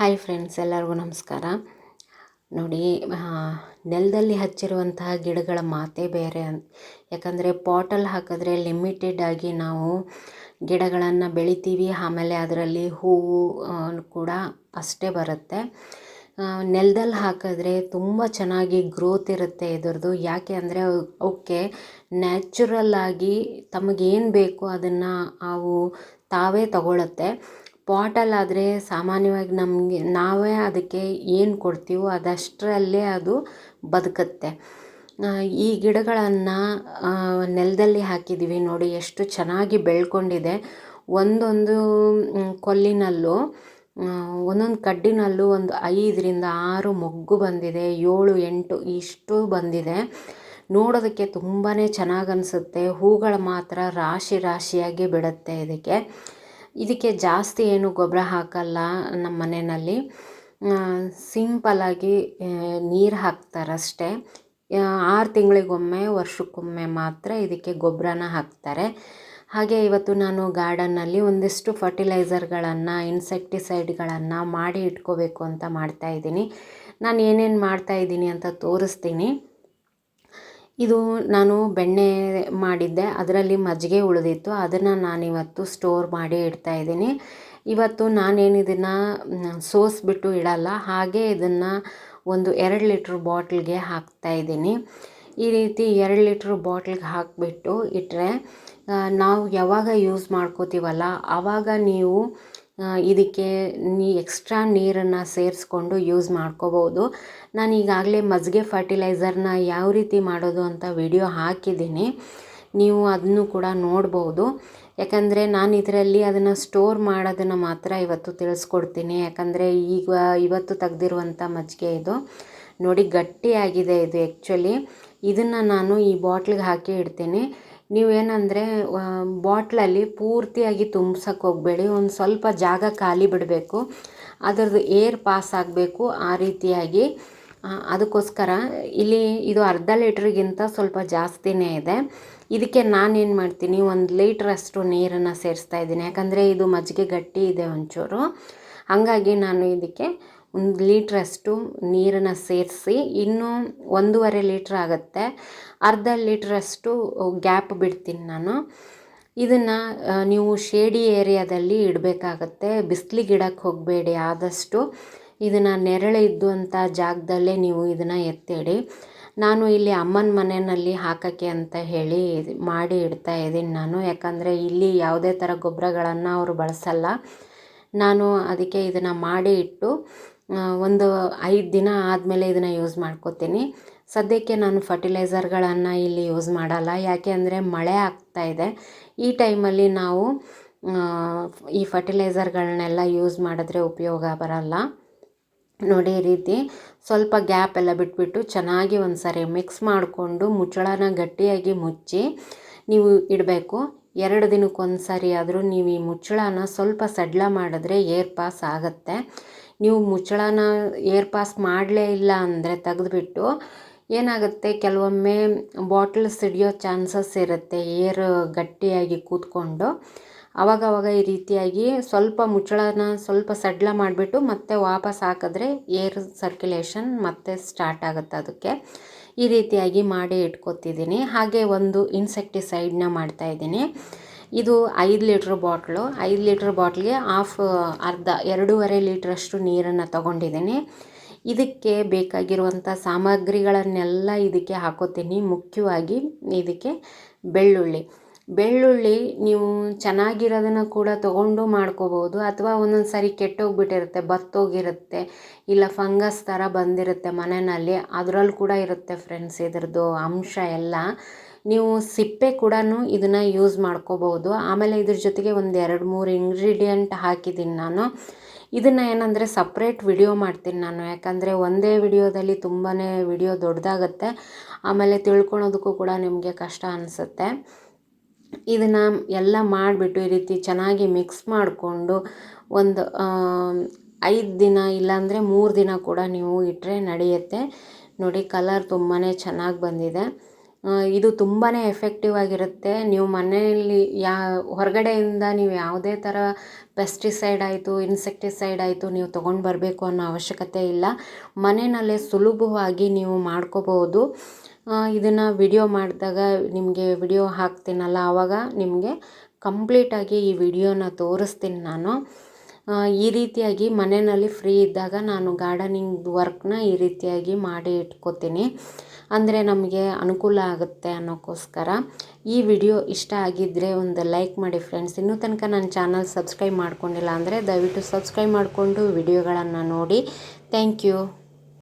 Hi friends, ಎಲ್ಲರಿಗೂ ನಮಸ್ಕಾರ. ನೋಡಿ ನೆಲದಲ್ಲಿ ಹಚ್ಚಿರುವಂತಹ ಗಿಡಗಳ ಮಾತೇ ಬೇರೆ ಅಂತ ಯಾಕಂದರೆ ಪಾಟಲ್ಲಿ ಹಾಕಿದ್ರೆ ಲಿಮಿಟೆಡ್ ಆಗಿ ನಾವು ಗಿಡಗಳನ್ನು ಬೆಳಿತೀವಿ, ಆಮೇಲೆ ಅದರಲ್ಲಿ ಹೂವು ಕೂಡ ಅಷ್ಟೇ ಬರುತ್ತೆ. ನೆಲದಲ್ಲಿ ಹಾಕಿದ್ರೆ ತುಂಬ ಚೆನ್ನಾಗಿ ಗ್ರೋತ್ ಇರುತ್ತೆ ಇದರದು ಯಾಕೆ ಅಂದರೆ ಅವಕ್ಕೆ ನ್ಯಾಚುರಲ್ ಆಗಿ ತಮಗೇನು ಬೇಕೋ ಅದನ್ನು ಅವು ತಾವೇ ತಗೊಳುತ್ತೆ. ಪಾಟಲ್ಲಾದರೆ ಸಾಮಾನ್ಯವಾಗಿ ನಮಗೆ, ನಾವೇ ಅದಕ್ಕೆ ಏನು ಕೊಡ್ತೀವೋ ಅದಷ್ಟರಲ್ಲೇ ಅದು ಬದುಕತ್ತೆ. ಈ ಗಿಡಗಳನ್ನು ನೆಲದಲ್ಲಿ ಹಾಕಿದ್ದೀವಿ ನೋಡಿ, ಎಷ್ಟು ಚೆನ್ನಾಗಿ ಬೆಳ್ಕೊಂಡಿದೆ. ಒಂದೊಂದು ಕೊಲ್ಲಿನಲ್ಲೂ ಒಂದೊಂದು ಕಡ್ಡಿನಲ್ಲೂ ಒಂದು ಐದರಿಂದ ಆರು ಮೊಗ್ಗು ಬಂದಿದೆ, ಏಳು, ಎಂಟು ಇಷ್ಟು ಬಂದಿದೆ. ನೋಡೋದಕ್ಕೆ ತುಂಬಾ ಚೆನ್ನಾಗಿ ಅನಿಸುತ್ತೆ. ಹೂಗಳು ಮಾತ್ರ ರಾಶಿ ರಾಶಿಯಾಗಿ ಬಿಡುತ್ತೆ ಇದಕ್ಕೆ. ಇದಕ್ಕೆ ಜಾಸ್ತಿ ಏನು ಗೊಬ್ಬರ ಹಾಕಲ್ಲ ನಮ್ಮ ಮನೆಯಲ್ಲಿ. ಸಿಂಪಲ್ಲಾಗಿ ನೀರು ಹಾಕ್ತಾರಷ್ಟೇ. ಆರು ತಿಂಗಳಿಗೊಮ್ಮೆ, ವರ್ಷಕ್ಕೊಮ್ಮೆ ಮಾತ್ರ ಇದಕ್ಕೆ ಗೊಬ್ಬರನ ಹಾಕ್ತಾರೆ. ಹಾಗೆ ಇವತ್ತು ನಾನು ಗಾರ್ಡನ್ನಲ್ಲಿ ಒಂದಿಷ್ಟು ಫರ್ಟಿಲೈಸರ್ಗಳನ್ನು, ಇನ್ಸೆಕ್ಟಿಸೈಡ್ಗಳನ್ನು ಮಾಡಿ ಇಟ್ಕೋಬೇಕು ಅಂತ ಮಾಡ್ತಾಯಿದ್ದೀನಿ ನಾನು ಏನೇನು ಮಾಡ್ತಾಯಿದ್ದೀನಿ ಅಂತ ತೋರಿಸ್ತೀನಿ. ಇದು ನಾನು ಬೆಣ್ಣೆ ಮಾಡಿದ್ದೆ. ಅದರಲ್ಲಿ ಮಜ್ಜಿಗೆ ಉಳಿದಿತ್ತು. ಅದನ್ನು ನಾನಿವತ್ತು ಸ್ಟೋರ್ ಮಾಡಿ ಇಡ್ತಾ ಇದ್ದೀನಿ. ಇವತ್ತು ನಾನೇನಿದನ್ನು ಸೋಸಿಬಿಟ್ಟು ಇಡಲ್ಲ. ಹಾಗೆ ಇದನ್ನು ಒಂದು ಎರಡು ಲೀಟ್ರ್ ಬಾಟ್ಲಿಗೆ ಇದ್ದೀನಿ. ಈ ರೀತಿ ಎರಡು ಲೀಟ್ರ್ ಬಾಟ್ಲಿಗೆ ಹಾಕಿಬಿಟ್ಟು ಇಟ್ಟರೆ ನಾವು ಯಾವಾಗ ಯೂಸ್ ಮಾಡ್ಕೋತೀವಲ್ಲ ಆವಾಗ ನೀವು ಇದಕ್ಕೆ ನೀ ಎಕ್ಸ್ಟ್ರಾ ನೀರನ್ನು ಸೇರಿಸ್ಕೊಂಡು ಯೂಸ್ ಮಾಡ್ಕೋಬೋದು. ನಾನು ಈಗಾಗಲೇ ಮಜ್ಜಿಗೆ ಫರ್ಟಿಲೈಸರ್ನ ಯಾವ ರೀತಿ ಮಾಡೋದು ಅಂತ ವಿಡಿಯೋ ಹಾಕಿದ್ದೀನಿ. ನೀವು ಅದನ್ನು ಕೂಡ ನೋಡ್ಬೋದು. ಯಾಕಂದರೆ ನಾನು ಇದರಲ್ಲಿ ಅದನ್ನು ಸ್ಟೋರ್ ಮಾಡೋದನ್ನು ಮಾತ್ರ ಇವತ್ತು ತಿಳಿಸ್ಕೊಡ್ತೀನಿ. ಯಾಕಂದರೆ ಈಗ ಇವತ್ತು ತೆಗೆದಿರುವಂಥ ಮಜ್ಜಿಗೆ ಇದು ನೋಡಿ ಗಟ್ಟಿಯಾಗಿದೆ ಇದು ಆ್ಯಕ್ಚುಲಿ ಇದನ್ನು ನಾನು ಈ ಬಾಟ್ಲಿಗೆ ಹಾಕಿ ಇಡ್ತೀನಿ. ನೀವೇನಂದರೆ ಬಾಟ್ಲಲ್ಲಿ ಪೂರ್ತಿಯಾಗಿ ತುಂಬ್ಸಕ್ಕೆ ಹೋಗಬೇಡಿ. ಒಂದು ಸ್ವಲ್ಪ ಜಾಗ ಖಾಲಿ ಬಿಡಬೇಕು. ಅದರದ್ದು ಏರ್ ಪಾಸ್ ಆಗಬೇಕು ಆ ರೀತಿಯಾಗಿ. ಅದಕ್ಕೋಸ್ಕರ ಇಲ್ಲಿ ಇದು ಅರ್ಧ ಲೀಟ್ರಿಗಿಂತ ಸ್ವಲ್ಪ ಜಾಸ್ತಿನೇ ಇದೆ. ಇದಕ್ಕೆ ನಾನೇನು ಮಾಡ್ತೀನಿ, ಒಂದು ಲೀಟ್ರಷ್ಟು ನೀರನ್ನು ಸೇರಿಸ್ತಾ ಇದ್ದೀನಿ. ಯಾಕಂದರೆ ಇದು ಮಜ್ಜಿಗೆ ಗಟ್ಟಿ ಇದೆ ಒಂಚೂರು. ಹಾಗಾಗಿ ನಾನು ಇದಕ್ಕೆ ಒಂದು ಲೀಟ್ರಷ್ಟು ನೀರನ್ನು ಸೇರಿಸಿ ಇನ್ನೂ ಒಂದೂವರೆ ಲೀಟ್ರ್ ಆಗುತ್ತೆ. ಅರ್ಧ ಲೀಟ್ರಷ್ಟು ಗ್ಯಾಪ್ ಬಿಡ್ತೀನಿ ನಾನು. ಇದನ್ನು ನೀವು ಶೇಡಿ ಏರಿಯಾದಲ್ಲಿ ಇಡಬೇಕಾಗತ್ತೆ. ಬಿಸ್ಲಿ ಗಿಡಕ್ಕೆ ಹೋಗಬೇಡಿ ಆದಷ್ಟು. ಇದನ್ನು ನೆರಳೆ ಇದ್ದಂಥ ಜಾಗದಲ್ಲೇ ನೀವು ಇದನ್ನು ಎತ್ತಿಡಿ. ನಾನು ಇಲ್ಲಿ ಅಮ್ಮನ ಮನೆಯಲ್ಲಿ ಹಾಕೋಕ್ಕೆ ಅಂತ ಹೇಳಿ ಮಾಡಿ ಇಡ್ತಾ ಇದ್ದೀನಿ ನಾನು. ಯಾಕಂದರೆ ಇಲ್ಲಿ ಯಾವುದೇ ಥರ ಗೊಬ್ಬರಗಳನ್ನು ಅವರು ಬಳಸಲ್ಲ. ನಾನು ಅದಕ್ಕೆ ಇದನ್ನು ಮಾಡಿ ಇಟ್ಟು ಒಂದು ಐದು ದಿನ ಆದಮೇಲೆ ಇದನ್ನು ಯೂಸ್ ಮಾಡ್ಕೋತೀನಿ. ಸದ್ಯಕ್ಕೆ ನಾನು ಫರ್ಟಿಲೈಸರ್ಗಳನ್ನು ಇಲ್ಲಿ ಯೂಸ್ ಮಾಡಲ್ಲ. ಯಾಕೆ ಅಂದರೆ ಮಳೆ ಆಗ್ತಾ ಇದೆ. ಈ ಟೈಮಲ್ಲಿ ನಾವು ಈ ಫರ್ಟಿಲೈಸರ್ಗಳನ್ನೆಲ್ಲ ಯೂಸ್ ಮಾಡಿದ್ರೆ ಉಪಯೋಗ ಬರಲ್ಲ. ನೋಡಿ ಈ ರೀತಿ ಸ್ವಲ್ಪ ಗ್ಯಾಪ್ ಎಲ್ಲ ಬಿಟ್ಬಿಟ್ಟು ಚೆನ್ನಾಗಿ ಒಂದು ಸಾರಿ ಮಿಕ್ಸ್ ಮಾಡಿಕೊಂಡು ಮುಚ್ಚಳನ ಗಟ್ಟಿಯಾಗಿ ಮುಚ್ಚಿ ನೀವು ಇಡಬೇಕು. ಎರಡು ದಿನಕ್ಕೊಂದು ಸಾರಿ ಆದರೂ ನೀವು ಈ ಮುಚ್ಚಳನ ಸ್ವಲ್ಪ ಸಡ್ಲ ಮಾಡಿದ್ರೆ ಏರ್ ಪಾಸ್ ಆಗುತ್ತೆ. ನೀವು ಮುಚ್ಚಳನ ಏರ್ ಪಾಸ್ ಮಾಡಲೇ ಇಲ್ಲ ಅಂದರೆ ತೆಗೆದುಬಿಟ್ಟು ಏನಾಗುತ್ತೆ? ಕೆಲವೊಮ್ಮೆ ಬಾಟಲ್ ಸಿಡಿಯೋ ಚಾನ್ಸಸ್ ಇರುತ್ತೆ ಏರ್ ಗಟ್ಟಿಯಾಗಿ ಕೂತ್ಕೊಂಡು. ಅವಾಗವಾಗ ಈ ರೀತಿಯಾಗಿ ಸ್ವಲ್ಪ ಮುಚ್ಚಳನ ಸ್ವಲ್ಪ ಸಡ್ಲ ಮಾಡಿಬಿಟ್ಟು ಮತ್ತೆ ವಾಪಸ್ ಹಾಕಿದ್ರೆ ಏರ್ ಸರ್ಕ್ಯುಲೇಷನ್ ಮತ್ತೆ ಸ್ಟಾರ್ಟ್ ಆಗುತ್ತೆ ಅದಕ್ಕೆ. ಈ ರೀತಿಯಾಗಿ ಮಾಡಿ ಇಟ್ಕೊತಿದ್ದೀನಿ. ಹಾಗೆ ಒಂದು ಇನ್ಸೆಕ್ಟಿಸೈಡ್ನ ಮಾಡ್ತಾಯಿದ್ದೀನಿ ಇದು ಐದು ಲೀಟ್ರ್ ಬಾಟ್ಲು. ಐದು ಲೀಟ್ರ್ ಬಾಟ್ಲಿಗೆ ಹಾಫ್, ಅರ್ಧ, ಎರಡೂವರೆ ಲೀಟ್ರಷ್ಟು ನೀರನ್ನು ತಗೊಂಡಿದ್ದೀನಿ. ಇದಕ್ಕೆ ಬೇಕಾಗಿರುವಂಥ ಸಾಮಗ್ರಿಗಳನ್ನೆಲ್ಲ ಇದಕ್ಕೆ ಹಾಕೋತೀನಿ. ಮುಖ್ಯವಾಗಿ ಇದಕ್ಕೆ ಬೆಳ್ಳುಳ್ಳಿ. ಬೆಳ್ಳುಳ್ಳಿ ನೀವು ಚೆನ್ನಾಗಿರೋದನ್ನು ಕೂಡ ತೊಗೊಂಡು ಮಾಡ್ಕೋಬೋದು ಅಥವಾ ಒಂದೊಂದು ಸಾರಿ ಕೆಟ್ಟೋಗ್ಬಿಟ್ಟಿರುತ್ತೆ, ಬತ್ತೋಗಿರುತ್ತೆ, ಇಲ್ಲ ಫಂಗಸ್ ಥರ ಬಂದಿರುತ್ತೆ ಮನೆಯಲ್ಲಿ, ಅದರಲ್ಲಿ ಕೂಡ ಇರುತ್ತೆ ಫ್ರೆಂಡ್ಸ್ ಇದ್ರದ್ದು ಅಂಶ ಎಲ್ಲ. ನೀವು ಸಿಪ್ಪೆ ಕೂಡ ಇದನ್ನು ಯೂಸ್ ಮಾಡ್ಕೋಬೋದು ಆಮೇಲೆ ಇದ್ರ ಜೊತೆಗೆ ಒಂದು ಎರಡು ಮೂರು ಇಂಗ್ರೀಡಿಯೆಂಟ್ ಹಾಕಿದ್ದೀನಿ ನಾನು. ಇದನ್ನು ಏನಂದರೆ ಸಪ್ರೇಟ್ ವಿಡಿಯೋ ಮಾಡ್ತೀನಿ ನಾನು. ಯಾಕಂದರೆ ಒಂದೇ ವಿಡಿಯೋದಲ್ಲಿ ತುಂಬಾ ವಿಡಿಯೋ ದೊಡ್ಡದಾಗತ್ತೆ ಆಮೇಲೆ ತಿಳ್ಕೊಳೋದಕ್ಕೂ ಕೂಡ ನಿಮಗೆ ಕಷ್ಟ ಅನಿಸುತ್ತೆ. ಇದನ್ನು ಎಲ್ಲ ಮಾಡಿಬಿಟ್ಟು ಈ ರೀತಿ ಚೆನ್ನಾಗಿ ಮಿಕ್ಸ್ ಮಾಡಿಕೊಂಡು ಒಂದು ಐದು ದಿನ ಇಲ್ಲಾಂದರೆ ಮೂರು ದಿನ ಕೂಡ ನೀವು ಇಟ್ಟರೆ ನಡೆಯುತ್ತೆ. ನೋಡಿ ಕಲರ್ ತುಂಬಾ ಚೆನ್ನಾಗಿ ಬಂದಿದೆ. ಇದು ತುಂಬಾ ಎಫೆಕ್ಟಿವ್ ಆಗಿರುತ್ತೆ. ನೀವು ಮನೆಯಲ್ಲಿ ಯಾ, ಹೊರಗಡೆಯಿಂದ ನೀವು ಯಾವುದೇ ಥರ ಪೆಸ್ಟಿಸೈಡ್ ಆಯಿತು ಇನ್ಸೆಕ್ಟಿಸೈಡ್ ಆಯಿತು ನೀವು ತೊಗೊಂಡು ಬರಬೇಕು ಅನ್ನೋ ಅವಶ್ಯಕತೆ ಇಲ್ಲ. ಮನೆಯಲ್ಲೇ ಸುಲಭವಾಗಿ ನೀವು ಮಾಡ್ಕೋಬೋದು. ಇದನ್ನು ವಿಡಿಯೋ ಮಾಡಿದಾಗ ನಿಮಗೆ ವಿಡಿಯೋ ಹಾಕ್ತೀನಲ್ಲ ಆವಾಗ ನಿಮಗೆ ಕಂಪ್ಲೀಟಾಗಿ ಈ ವಿಡಿಯೋನ ತೋರಿಸ್ತೀನಿ ನಾನು. ಈ ರೀತಿಯಾಗಿ ಮನೆಯಲ್ಲಿ ಫ್ರೀ ಇದ್ದಾಗ ನಾನು ಗಾರ್ಡನಿಂಗ್ ವರ್ಕ್ನ ಈ ರೀತಿಯಾಗಿ ಮಾಡಿ ಇಟ್ಕೋತೀನಿ. ಅಂದರೆ ನಮಗೆ ಅನುಕೂಲ ಆಗುತ್ತೆ ಅನ್ನೋಕ್ಕೋಸ್ಕರ ಈ ವಿಡಿಯೋ ಇಷ್ಟ ಆಗಿದ್ದರೆ ಒಂದು ಲೈಕ್ ಮಾಡಿ ಫ್ರೆಂಡ್ಸ್ ಇನ್ನೂ ತನಕ ನನ್ನ ಚಾನಲ್ ಸಬ್ಸ್ಕ್ರೈಬ್ ಮಾಡ್ಕೊಂಡಿಲ್ಲ ಅಂದರೆ ದಯವಿಟ್ಟು ಸಬ್ಸ್ಕ್ರೈಬ್ ಮಾಡಿಕೊಂಡು ವಿಡಿಯೋಗಳನ್ನು ನೋಡಿ. Thank you